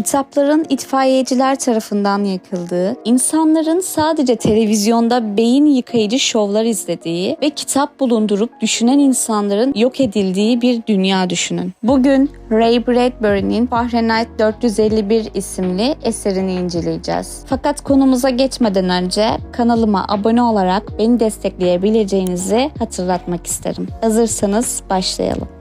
kitapların itfaiyeciler tarafından yakıldığı, insanların sadece televizyonda beyin yıkayıcı şovlar izlediği ve kitap bulundurup düşünen insanların yok edildiği bir dünya düşünün. Bugün Ray Bradbury'nin Fahrenheit 451 isimli eserini inceleyeceğiz. Fakat konumuza geçmeden önce kanalıma abone olarak beni destekleyebileceğinizi hatırlatmak isterim. Hazırsanız başlayalım.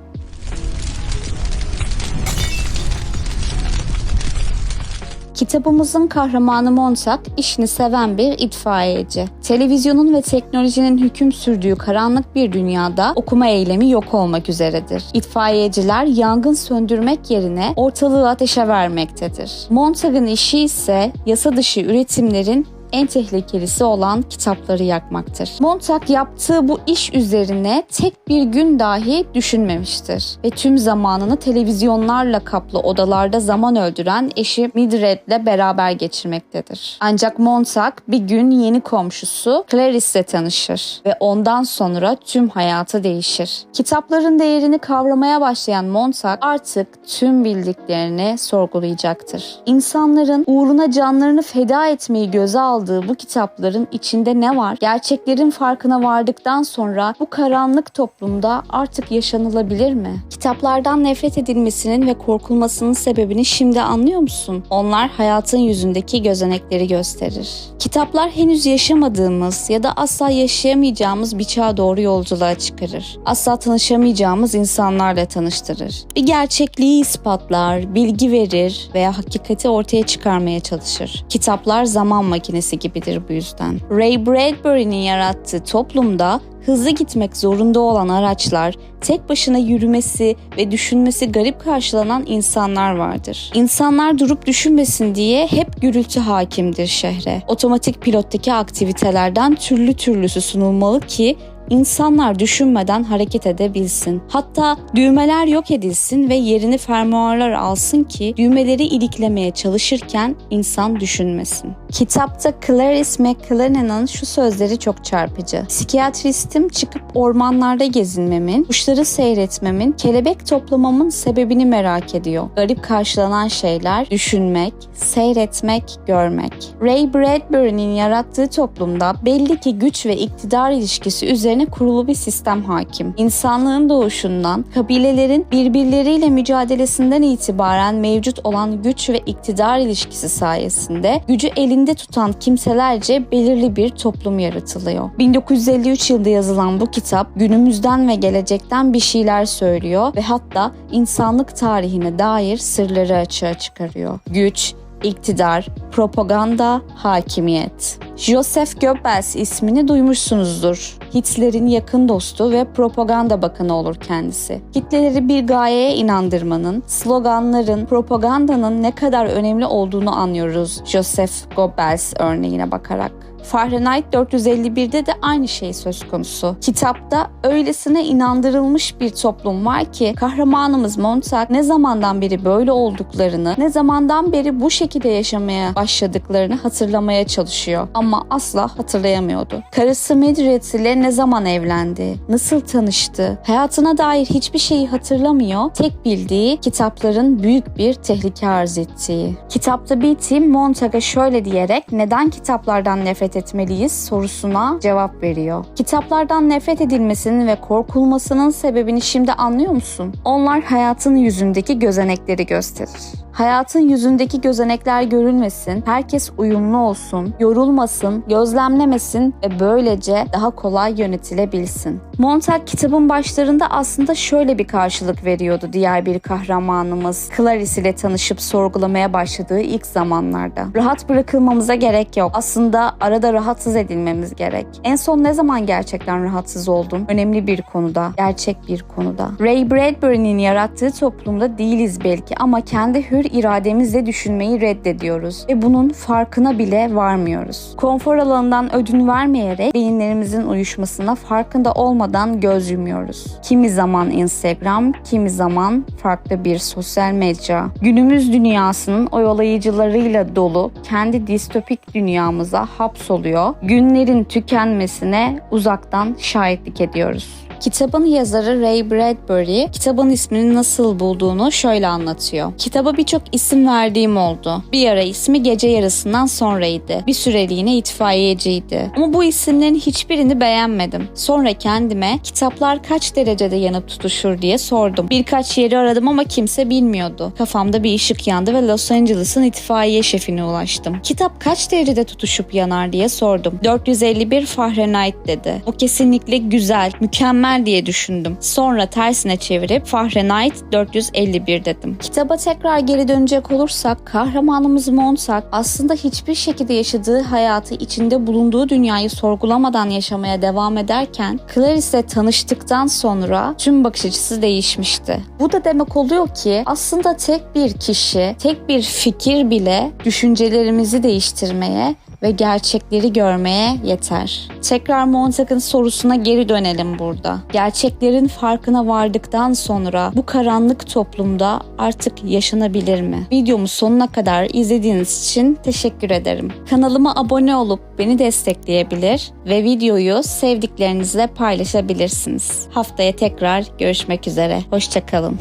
Kitabımızın kahramanı Montag işini seven bir itfaiyeci. Televizyonun ve teknolojinin hüküm sürdüğü karanlık bir dünyada okuma eylemi yok olmak üzeredir. İtfaiyeciler yangın söndürmek yerine ortalığı ateşe vermektedir. Montag'ın işi ise yasa dışı üretimlerin en tehlikelisi olan kitapları yakmaktır. Montag yaptığı bu iş üzerine tek bir gün dahi düşünmemiştir ve tüm zamanını televizyonlarla kaplı odalarda zaman öldüren eşi Mildred'le beraber geçirmektedir. Ancak Montag bir gün yeni komşusu Clarice'le tanışır ve ondan sonra tüm hayatı değişir. Kitapların değerini kavramaya başlayan Montag artık tüm bildiklerini sorgulayacaktır. İnsanların uğruna canlarını feda etmeyi göze aldığı bu kitapların içinde ne var? Gerçeklerin farkına vardıktan sonra bu karanlık toplumda artık yaşanılabilir mi? Kitaplardan nefret edilmesinin ve korkulmasının sebebini şimdi anlıyor musun? Onlar hayatın yüzündeki gözenekleri gösterir. Kitaplar henüz yaşamadığımız ya da asla yaşayamayacağımız bir çağa doğru yolculuğa çıkarır. Asla tanışamayacağımız insanlarla tanıştırır. Bir gerçekliği ispatlar, bilgi verir veya hakikati ortaya çıkarmaya çalışır. Kitaplar zaman makinesi gibidir bu yüzden. Ray Bradbury'nin yarattığı toplumda hızlı gitmek zorunda olan araçlar, tek başına yürümesi ve düşünmesi garip karşılanan insanlar vardır. İnsanlar durup düşünmesin diye hep gürültü hakimdir şehre. Otomatik pilottaki aktivitelerden türlü türlüsü sunulmalı ki insanlar düşünmeden hareket edebilsin. Hatta düğmeler yok edilsin ve yerini fermuarlar alsın ki düğmeleri iliklemeye çalışırken insan düşünmesin. Kitapta Clarice McLennan'ın şu sözleri çok çarpıcı. Psikiyatristim çıkıp ormanlarda gezinmemin, kuşları seyretmemin, kelebek toplamamın sebebini merak ediyor. Garip karşılanan şeyler düşünmek, seyretmek, görmek. Ray Bradbury'nin yarattığı toplumda belli ki güç ve iktidar ilişkisi üzerine kurulu bir sistem hakim. İnsanlığın doğuşundan, kabilelerin birbirleriyle mücadelesinden itibaren mevcut olan güç ve iktidar ilişkisi sayesinde gücü elinde tutan kimselerce belirli bir toplum yaratılıyor. 1953 yılında yazılan bu kitap günümüzden ve gelecekten bir şeyler söylüyor ve hatta insanlık tarihine dair sırları açığa çıkarıyor. Güç, iktidar, propaganda, hakimiyet. Joseph Goebbels ismini duymuşsunuzdur. Hitler'in yakın dostu ve propaganda bakanı olur kendisi. Hitler'i bir gayeye inandırmanın, sloganların, propagandanın ne kadar önemli olduğunu anlıyoruz Joseph Goebbels örneğine bakarak. Fahrenheit 451'de de aynı şey söz konusu. Kitapta öylesine inandırılmış bir toplum var ki kahramanımız Montag ne zamandan beri böyle olduklarını, ne zamandan beri bu şekilde yaşamaya başladıklarını hatırlamaya çalışıyor ama asla hatırlayamıyordu. Karısı Mildred ile ne zaman evlendi, nasıl tanıştı, hayatına dair hiçbir şeyi hatırlamıyor. Tek bildiği kitapların büyük bir tehlike arz ettiği. Kitapta Beatty Montag'a şöyle diyerek neden kitaplardan nefret etmeliyiz sorusuna cevap veriyor. Kitaplardan nefret edilmesinin ve korkulmasının sebebini şimdi anlıyor musun? Onlar hayatın yüzündeki gözenekleri gösterir. Hayatın yüzündeki gözenekler görülmesin, herkes uyumlu olsun, yorulmasın, gözlemlemesin ve böylece daha kolay yönetilebilsin. Montag kitabın başlarında aslında şöyle bir karşılık veriyordu diğer bir kahramanımız Clarice ile tanışıp sorgulamaya başladığı ilk zamanlarda. Rahat bırakılmamıza gerek yok. Aslında arada rahatsız edilmemiz gerek. En son ne zaman gerçekten rahatsız oldun? Önemli bir konuda, gerçek bir konuda. Ray Bradbury'nin yarattığı toplumda değiliz belki ama kendi hür irademizle düşünmeyi reddediyoruz ve bunun farkına bile varmıyoruz. Konfor alanından ödün vermeyerek beyinlerimizin uyuşmasına farkında olmadan göz yumuyoruz. Kimi zaman Instagram, kimi zaman farklı bir sosyal medya. Günümüz dünyasının oyalayıcılarıyla dolu kendi distopik dünyamıza hapsoluyor. Günlerin tükenmesine uzaktan şahitlik ediyoruz. Kitabın yazarı Ray Bradbury kitabın ismini nasıl bulduğunu şöyle anlatıyor. Kitaba birçok isim verdiğim oldu. Bir ara ismi gece yarısından sonraydı. Bir süreliğine itfaiyeciydi. Ama bu isimlerin hiçbirini beğenmedim. Sonra kendime kitaplar kaç derecede yanıp tutuşur diye sordum. Birkaç yeri aradım ama kimse bilmiyordu. Kafamda bir ışık yandı ve Los Angeles'ın itfaiye şefine ulaştım. Kitap kaç derecede tutuşup yanar diye sordum. 451 Fahrenheit dedi. O kesinlikle güzel, mükemmel diye düşündüm. Sonra tersine çevirip Fahrenheit 451 dedim. Kitaba tekrar geri dönecek olursak kahramanımız Montauk aslında hiçbir şekilde yaşadığı hayatı içinde bulunduğu dünyayı sorgulamadan yaşamaya devam ederken Clarice'le tanıştıktan sonra tüm bakış açısı değişmişti. Bu da demek oluyor ki aslında tek bir kişi, tek bir fikir bile düşüncelerimizi değiştirmeye ve gerçekleri görmeye yeter. Tekrar Montauk'un sorusuna geri dönelim burada. Gerçeklerin farkına vardıktan sonra bu karanlık toplumda artık yaşanabilir mi? Videomu sonuna kadar izlediğiniz için teşekkür ederim. Kanalıma abone olup beni destekleyebilir ve videoyu sevdiklerinizle paylaşabilirsiniz. Haftaya tekrar görüşmek üzere. Hoşçakalın.